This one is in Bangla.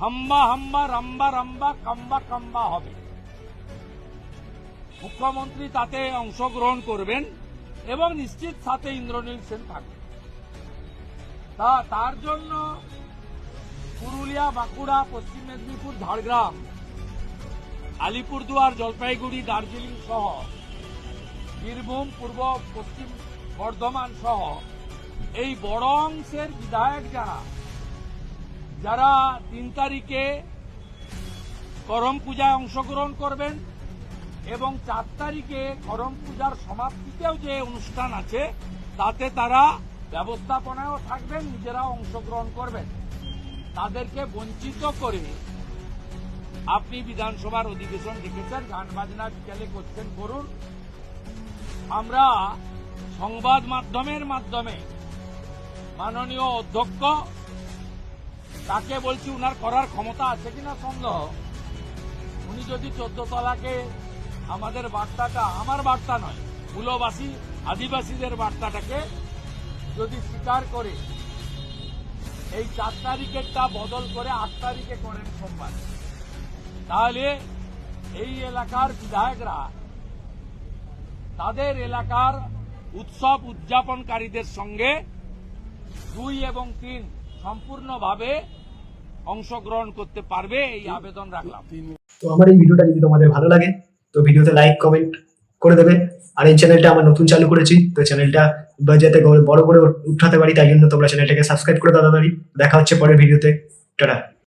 হাম্বা হাম্বা, রাম্বা রাম্বা, কাম্বা কাম্বা হবে। মুখ্যমন্ত্রী তাতে অংশগ্রহণ করবেন এবং নিশ্চিত সাথে ইন্দ্রনীল সেন থাকবে তা, তার জন্য পুরুলিয়া, বাঁকুড়া, পশ্চিম মেদিনীপুর, ঝাড়গ্রাম, আলিপুরদুয়ার, জলপাইগুড়ি, দার্জিলিং সহ বীরভূম, পূর্ব, পশ্চিম বর্ধমান সহ এই বড় অংশের বিধায়ক যারা যারা তিন তারিখে করম পূজায় অংশগ্রহণ করবেন এবং চার তারিখে করম পূজার সমাপ্তিতেও যে অনুষ্ঠান আছে, তাতে তারা ব্যবস্থাপনায়ও থাকবেন নিজেরা অংশগ্রহণ করবেন। তাদেরকে বঞ্চিত করে আপনি বিধানসভার অধিবেশন দেখেছেন, গান বাজনা বিকেলে করছেন, করুন। আমরা সংবাদ মাধ্যমের মাধ্যমে মাননীয় অধ্যক্ষ তাকে বলছি উনার করার ক্ষমতা আছে কিনা সন্দেহ। উনি যদি চোদ্দ তলাকে আমাদের বার্তাটা, আমার বার্তা নয় মূলবাসী আদিবাসীদের বার্তাটাকে যদি স্বীকার করে, এই চার তারিখেরটা বদল করে আট তারিখে করেন সোমবার। তাহলে এই এলাকার বিধায়করা, তাদের এলাকার উৎসব উদযাপনকারীদের সঙ্গে দুই এবং তিন সম্পূর্ণভাবে অংশগ্রহণ করতে পারবে এই আবেদন রাখলাম। তো আমার এই ভিডিওটা যদি তোমাদের ভালো লাগে, তো ভিডিওতে লাইক কমেন্ট করে দেবে। আর এই চ্যানেলটা আমরা নতুন চালু করেছি, তো চ্যানেলটা যাতে বড় করে উঠাতে পারি, তাই জন্য তোমরা চ্যানেলটাকে সাবস্ক্রাইব করে তাড়াতাড়ি দেখা হচ্ছে পরের ভিডিওতে। টাটা।